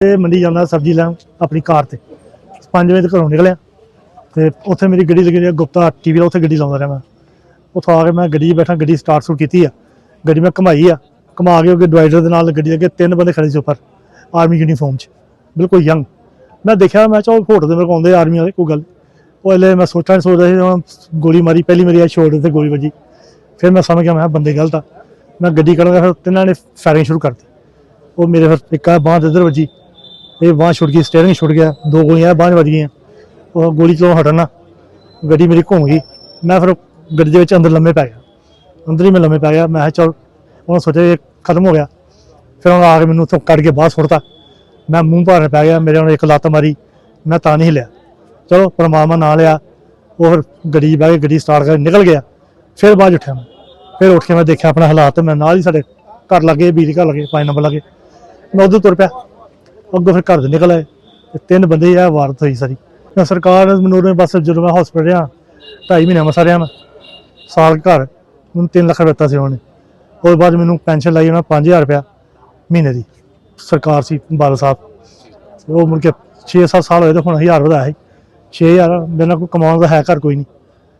ਤੇ ਮੰਡੀ ਜਾਂਦਾ ਸਬਜ਼ੀ ਲੈਣ ਆਪਣੀ ਕਾਰ ਤੇ। 5 ਵਜੇ ਤੇ ਘਰੋਂ ਨਿਕਲਿਆ ਤੇ ਉੱਥੇ ਮੇਰੀ ਗੱਡੀ ਲੱਗੀ ਰਹੀ ਗੁਪਤਾ ਟੀਵੀ ਦਾ, ਉੱਥੇ ਗੱਡੀ ਲਾਉਂਦਾ ਰਿਹਾ ਮੈਂ। ਉੱਥੋਂ ਆ ਕੇ ਮੈਂ ਗੱਡੀ 'ਚ ਬੈਠਾ, ਗੱਡੀ ਸਟਾਰਟ ਸ਼ੁਰੂ ਕੀਤੀ ਆ। ਗੱਡੀ ਮੈਂ ਘਮਾਈ ਆ। ਘਮਾ ਕੇ ਅੱਗੇ ਡਿਵਾਈਡਰ ਦੇ ਨਾਲ ਗੱਡੀ ਅੱਗੇ ਤਿੰਨ ਬੰਦੇ ਖੜੇ ਸੀ ਉੱਪਰ ਆਰਮੀ ਯੂਨੀਫਾਰਮ 'ਚ। ਬਿਲਕੁਲ ਯੰਗ ਮੈਂ ਦੇਖਿਆ, ਮੈਂ ਚਾਹ ਫੋਟੋ ਦੇ ਮੇਰੇ ਕੋਲ ਆਉਂਦੇ ਆਰਮੀ ਵਾਲੇ, ਕੋਈ ਗੱਲ ਨੀ। ਉਹ ਹਲੇ ਮੈਂ ਸੋਚਾਂ ਨੀ ਸੋਚਦਾ ਸੀ ਜਦੋਂ ਗੋਲੀ ਮਾਰੀ, ਪਹਿਲੀ ਮੇਰੀ ਆ ਸ਼ੋਲਡਰ ਤੇ ਗੋਲੀ ਵੱਜੀ। ਫਿਰ ਮੈਂ ਸਮਝ ਗਿਆ, ਮੈਂ ਕਿਹਾ, ਬੰਦੇ ਗਲਤ ਆ। ਮੈਂ ਗੱਡੀ ਕੱਢਦਾ ਫਿਰ ਤਿੰਨਾਂ ਨੇ ਫਾਇਰਿੰਗ ਸ਼ੁਰੂ ਕਰਤੀ। ਉਹ ਮੇਰੇ ਫਿਰ ਇੱਕ ਆ, ਬਾਂਹ ਇੱਧਰ ਵੱਜੀ। ਇਹ ਬਾਂਹ ਛੁੱਟ ਗਈ ਸਟੀਅਰਿੰਗ ਛੁੱਟ ਗਿਆ। ਦੋ ਗੋਲੀਆਂ, ਬਾਂਹ 'ਚ ਵੱਜ ਗਈਆਂ। ਉਹ ਗੋਲੀ ਚੋਂ ਹਟਣਾ। ਗੱਡੀ ਮੇਰੀ ਘੁੰਮ ਗਈ। ਮੈਂ ਫਿਰ ਗੱਡੀ ਦੇ ਵਿੱਚ ਅੰਦਰ ਲੰਮੇ ਪੈ ਗਿਆ। ਅੰਦਰ ਹੀ ਮੈਂ ਲੰਮੇ ਪੈ ਗਿਆ। ਮੈਂ ਕਿਹਾ, ਚੱਲ। ਉਹਨਾਂ ਸੋਚਿਆ ਇਹ ਖਤਮ ਹੋ ਗਿਆ। ਫਿਰ ਉਹਨਾਂ ਆ ਕੇ ਮੈਨੂੰ ਉੱਥੋਂ ਕੱਢ ਕੇ ਬਾਹਰ ਸੁੱਟਤਾ। ਮੈਂ ਮੂੰਹ ਭਾਰ ਪੈ ਗਿਆ। ਮੇਰੇ ਉਹਨੇ ਇੱਕ ਲੱਤ ਮਾਰੀ। ਮੈਂ ਤਾਂ ਨਹੀਂ ਲਿਆ ਚਲੋ, ਪਰਮਾਤਮਾ ਨਾਲ ਲਿਆ। ਉਹ ਫਿਰ ਗੱਡੀ 'ਚ ਬਹਿ ਕੇ ਗੱਡੀ ਸਟਾਰਟ ਕਰਕੇ ਨਿਕਲ ਗਿਆ। ਫਿਰ ਬਾਅਦ 'ਚ ਉੱਠਿਆ ਮੈਂ। ਫਿਰ ਉੱਠ ਕੇ ਮੈਂ ਦੇਖਿਆ ਆਪਣਾ ਹਾਲਾਤ। ਮੈਂ ਨਾਲ ਹੀ ਸਾਡੇ ਘਰ ਲੱਗੇ ਬਿਜਲੀ ਘਰ ਲੱਗੇ, ਪੰਜ ਨੰਬਰ ਲੱਗੇ। ਮੈਂ ਉਧਰ ਤੁਰ ਪਿਆ। ਅੱਗੋਂ ਫਿਰ ਘਰ ਦੇ ਨਿਕਲ ਆਏ ਤੇ ਤਿੰਨ ਬੰਦੇ ਆ ਵਾਰਤ ਹੋਈ ਸਾਰੀ। ਮੈਂ ਸਰਕਾਰ ਮੈਨੂੰ ਬਸ ਜਦੋਂ ਮੈਂ ਹਸਪੀਟਲ ਰਿਹਾ, ਢਾਈ ਮਹੀਨੇ ਮਸਾ ਰਿਹਾ ਮੈਂ, ਸਾਲ ਘਰ, ਮੈਨੂੰ 3 ਲੱਖ ਰੁਪਏ ਦਿੱਤਾ ਸੀ ਉਹਨੇ। ਉਸ ਬਾਅਦ ਮੈਨੂੰ ਪੈਨਸ਼ਨ ਲਾਈ ਉਹਨਾਂ 5000 ਰੁਪਇਆ ਮਹੀਨੇ ਦੀ, ਸਰਕਾਰ ਸੀ, ਬਾਦਲ ਸਾਹਿਬ। ਉਹ ਮੁੜ ਕੇ 6-7 ਸਾਲ ਹੋਏ ਤੇ ਹੁਣ 1000 ਵਧਾਇਆ ਸੀ। 6000 ਮੇਰੇ ਨਾਲ ਕੋਈ ਕਮਾਉਣ ਦਾ ਹੈ ਘਰ ਕੋਈ ਨਹੀਂ।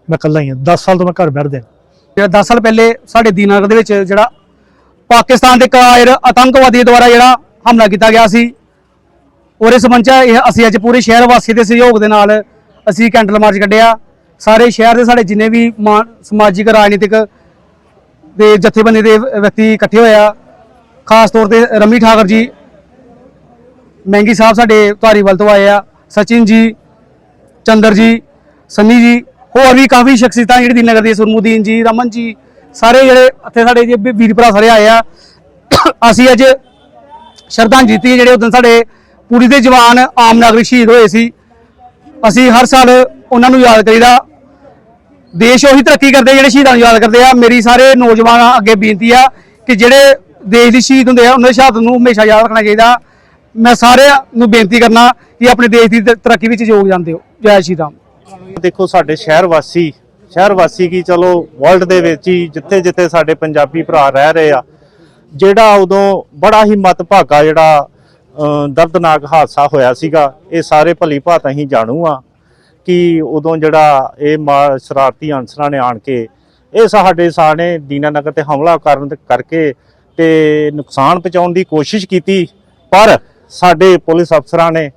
ਮੈਂ ਇਕੱਲਾ ਹੀ ਹਾਂ 10 ਸਾਲ ਤੋਂ ਮੈਂ ਘਰ ਬੈਠਦੇ ਜਿਹੜਾ 10 ਸਾਲ ਪਹਿਲੇ ਸਾਡੇ ਦੀਨਾਨਗਰ ਦੇ ਵਿੱਚ ਜਿਹੜਾ ਪਾਕਿਸਤਾਨ ਦੇ ਕਾਇਰ ਆਤੰਕਵਾਦੀ ਦੁਆਰਾ ਜਿਹੜਾ ਹਮਲਾ ਕੀਤਾ ਗਿਆ ਸੀ ਔਰ ਸੰਬੰਧ 'ਚ ਇਹ ਅਸੀਂ ਅੱਜ ਪੂਰੇ ਸ਼ਹਿਰ ਵਾਸੀ ਦੇ ਸਹਿਯੋਗ ਦੇ ਨਾਲ ਅਸੀਂ ਕੈਂਡਲ ਮਾਰਚ ਕੱਢਿਆ। ਸਾਰੇ ਸ਼ਹਿਰ ਦੇ ਸਾਡੇ ਜਿੰਨੇ ਵੀ ਮਾ- ਸਮਾਜਿਕ, ਰਾਜਨੀਤਿਕ ਦੇ ਜਥੇਬੰਦੀ ਦੇ ਵਿਅਕਤੀ ਇਕੱਠੇ ਹੋਇਆ ਖਾਸ ਤੌਰ ਤੇ ਰਮੀ ਠਾਕਰ ਜੀ, ਮਹਿੰਗੀ ਸਾਹਿਬ ਸਾਡੇ ਧਾਰੀਵਾਲ ਤੋਂ ਆਏ ਆ, ਸਚਿਨ ਜੀ, ਚੰਦਰ ਜੀ, ਸੰਨੀ ਜੀ, ਹੋਰ ਵੀ ਕਾਫੀ ਸ਼ਖਸੀਅਤਾਂ ਜਿਹੜੀ ਨਗਰ ਦੀ ਸੁਰਮੁਦੀਨ ਜੀ, ਰਮਨ ਜੀ, ਸਾਰੇ ਜਿਹੜੇ ਇੱਥੇ ਸਾਡੇ ਜੇ ਵੀਰ ਭਰਾ ਸਾਰੇ ਆਏ ਆ। ਅਸੀਂ ਅੱਜ ਸ਼ਰਧਾਂਜਲੀ ਦਿੱਤੀ ਜਿਹੜੇ ਉਦੋਂ ਸਾਡੇ ਪੂਰੀ ਦੇ ਜਵਾਨ ਆਮ ਨਾਗਰਿਕ ਸ਼ਹੀਦ ਹੋਏ ਸੀ। ਅਸੀਂ ਹਰ ਸਾਲ ਉਹਨਾਂ ਨੂੰ ਯਾਦ ਕਰੀਦਾ। ਦੇਸ਼ ਉਹੀ ਤਰੱਕੀ ਕਰਦੇ ਜਿਹੜੇ ਸ਼ਹੀਦਾਂ ਨੂੰ ਯਾਦ ਕਰਦੇ ਆ। ਮੇਰੀ ਸਾਰੇ ਨੌਜਵਾਨਾਂ ਅੱਗੇ ਬੇਨਤੀ ਆ ਕਿ ਜਿਹੜੇ ਦੇਸ਼ ਦੇ ਸ਼ਹੀਦ ਹੁੰਦੇ ਆ, ਉਹਨਾਂ ਦੀ ਸ਼ਹਾਦਤ ਨੂੰ ਹਮੇਸ਼ਾ ਯਾਦ ਰੱਖਣਾ ਚਾਹੀਦਾ। ਮੈਂ ਸਾਰਿਆਂ ਨੂੰ ਬੇਨਤੀ ਕਰਨਾ ਕਿ ਆਪਣੇ ਦੇਸ਼ ਦੀ ਤ- ਤਰੱਕੀ ਵਿੱਚ ਯੋਗਦਾਨ ਦਿਓ ਜੈ ਸ਼੍ਰੀ ਰਾਮ। ਦੇਖੋ, ਸਾਡੇ ਸ਼ਹਿਰ ਵਾਸੀ ਸ਼ਹਿਰ ਵਾਸੀ ਕੀ ਚਲੋ ਵਰਲਡ ਦੇ ਵਿੱਚ ਹੀ ਜਿੱਥੇ ਜਿੱਥੇ ਸਾਡੇ ਪੰਜਾਬੀ ਭਰਾ ਰਹਿ ਰਹੇ ਆ, ਜਿਹੜਾ ਉਦੋਂ ਬੜਾ ਹੀ ਮਤਭਾਗਾ ਜਿਹੜਾ ਦਰਦਨਾਕ ਹਾਦਸਾ ਹੋਇਆ ਸੀਗਾ। ਇਹ ਸਾਰੇ ਭਲੀ ਭਾਤ ਅਸੀਂ ਜਾਣੂ ਆ ਕਿ ਉਦੋਂ ਜਿਹੜਾ ਇਹ ਮਾ- ਸ਼ਰਾਰਤੀ ਅਨਸਰਾਂ ਨੇ ਆਣ ਕੇ, ਇਹ ਸਾਡੇ ਸਾਨੇ ਦੀਨਾਨਗਰ ਤੇ ਹਮਲਾ ਕਰਨ ਕਰਕੇ ਤੇ ਨੁਕਸਾਨ ਪਹੁੰਚਾਉਣ ਦੀ ਕੋਸ਼ਿਸ਼ ਕੀਤੀ। ਪਰ ਸਾਡੇ ਪੁਲਿਸ ਅਫਸਰਾਂ ਨੇ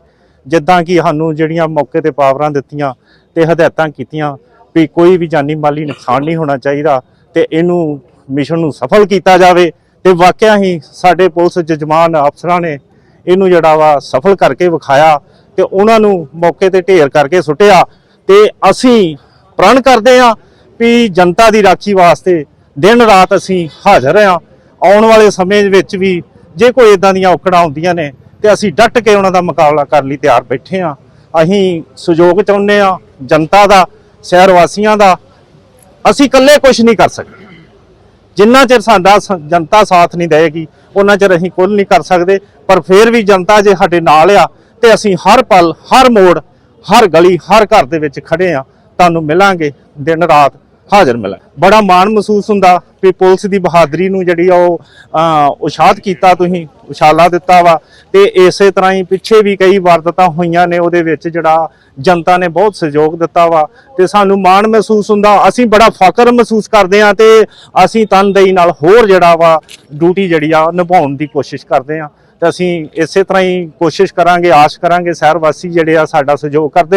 ਜਿੱਦਾਂ ਕਿ ਸਾਨੂੰ ਜਿਹੜੀਆਂ ਮੌਕੇ ਤੇ ਪਾਵਰਾਂ ਦਿੱਤੀਆਂ ਤੇ ਹਦਾਇਤਾਂ ਕੀਤੀਆਂ ਵੀ ਕੋਈ ਵੀ ਜਾਨੀ ਮਾਲੀ ਨੁਕਸਾਨ ਨਹੀਂ ਹੋਣਾ ਚਾਹੀਦਾ ਤੇ ਇਹਨੂੰ ਮਿਸ਼ਨ ਨੂੰ ਸਫਲ ਕੀਤਾ ਜਾਵੇ ਤੇ ਵਾਕਿਆ ਹੀ ਸਾਡੇ ਪੁਲਿਸ ਜਜਮਾਨ ਅਫਸਰਾਂ ਨੇ ਇਹਨੂੰ ਜਿਹੜਾ ਵਾ ਸਫਲ ਕਰਕੇ ਵਿਖਾਇਆ ਤੇ ਉਹਨਾਂ ਨੂੰ ਮੌਕੇ ਤੇ ਢੇਰ ਕਰਕੇ ਸੁੱਟਿਆ ਤੇ ਅਸੀਂ ਪ੍ਰਣ ਕਰਦੇ ਹਾਂ ਵੀ ਜਨਤਾ ਦੀ ਰਾਖੀ ਵਾਸਤੇ ਦਿਨ ਰਾਤ ਅਸੀਂ ਹਾਜ਼ਰ ਹਾਂ। ਆਉਣ ਵਾਲੇ ਸਮੇਂ ਵਿੱਚ ਵੀ ਜੇ ਕੋਈ ਇਦਾਂ ਦੀਆਂ ਔਕੜਾਂ ਹੁੰਦੀਆਂ ਨੇ ਤੇ ਅਸੀਂ ਡਟ ਕੇ ਉਹਨਾਂ ਦਾ ਮੁਕਾਬਲਾ ਕਰਨ ਲਈ ਤਿਆਰ ਬੈਠੇ ਹਾਂ। ਅਸੀਂ ਸੁਯੋਗ ਚਾਹੁੰਦੇ ਹਾਂ ਜਨਤਾ ਦਾ, ਸ਼ਹਿਰ ਵਾਸੀਆਂ ਦਾ। ਅਸੀਂ ਇਕੱਲੇ ਕੁਝ ਨਹੀਂ ਕਰ ਸਕਦੇ। ਜਿੰਨਾ ਚਿਰ ਸਾਡਾ ਸ- ਜਨਤਾ ਸਾਥ ਨਹੀਂ ਦੇਗੀ, ਉਹਨਾਂ ਚਿਰ ਅਸੀਂ ਕੁਝ ਨਹੀਂ ਕਰ ਸਕਦੇ, ਪਰ ਫਿਰ ਵੀ ਜਨਤਾ ਜੇ ਸਾਡੇ ਨਾਲ ਆ ਤੇ ਅਸੀਂ ਹਰ ਪਲ, ਹਰ ਮੋੜ, ਹਰ ਗਲੀ, ਹਰ ਘਰ ਦੇ ਵਿੱਚ ਖੜੇ ਆ, ਤੁਹਾਨੂੰ ਮਿਲਾਂਗੇ, ਦਿਨ ਰਾਤ ਹਾਜ਼ਰ ਮਿਲਾਂ ਬੜਾ ਮਾਣ ਮਹਿਸੂਸ ਹੁੰਦਾ ਵੀ ਪੁਲਿਸ ਦੀ ਬਹਾਦਰੀ ਨੂੰ ਜਿਹੜੀ ਆ ਉਹ ਅਹ, ਉਸ਼ਾਦ ਕੀਤਾ ਤੁਸੀਂ ਉਛਾਲਾ ਦਿੱਤਾ ਵਾ। ਤੇ ਇਸੇ ਤਰ੍ਹਾਂ ਹੀ ਪਿੱਛੇ ਵੀ ਕਈ ਵਾਰਦਾਤਾਂ ਹੋਈਆਂ ਨੇ ਉਹਦੇ ਵਿੱਚ ਜਿਹੜਾ ਜਨਤਾ ਨੇ ਬਹੁਤ ਸਹਿਯੋਗ ਦਿੱਤਾ ਵਾ। ਤੇ ਸਾਨੂੰ ਮਾਣ ਮਹਿਸੂਸ ਹੁੰਦਾ ਅਸੀਂ ਬੜਾ ਫਖਰ ਮਹਿਸੂਸ ਕਰਦੇ ਆ ਤੇ ਅਸੀਂ ਤਨਦੇਹੀ ਨਾਲ ਹੋਰ ਜਿਹੜਾ ਵਾ ਡਿਊਟੀ ਜਿਹੜੀ ਆ ਨਿਭਾਉਣ ਦੀ ਕੋਸ਼ਿਸ਼ ਕਰਦੇ ਆ ਤੇ ਅਸੀਂ ਇਸੇ ਤਰ੍ਹਾਂ ਹੀ ਕੋਸ਼ਿਸ਼ ਕਰਾਂਗੇ ਆਸ ਕਰਾਂਗੇ ਸ਼ਹਿਰ ਵਾਸੀ ਜਿਹੜੇ ਆ ਸਾਡਾ ਸਹਿਯੋਗ ਕਰਦੇ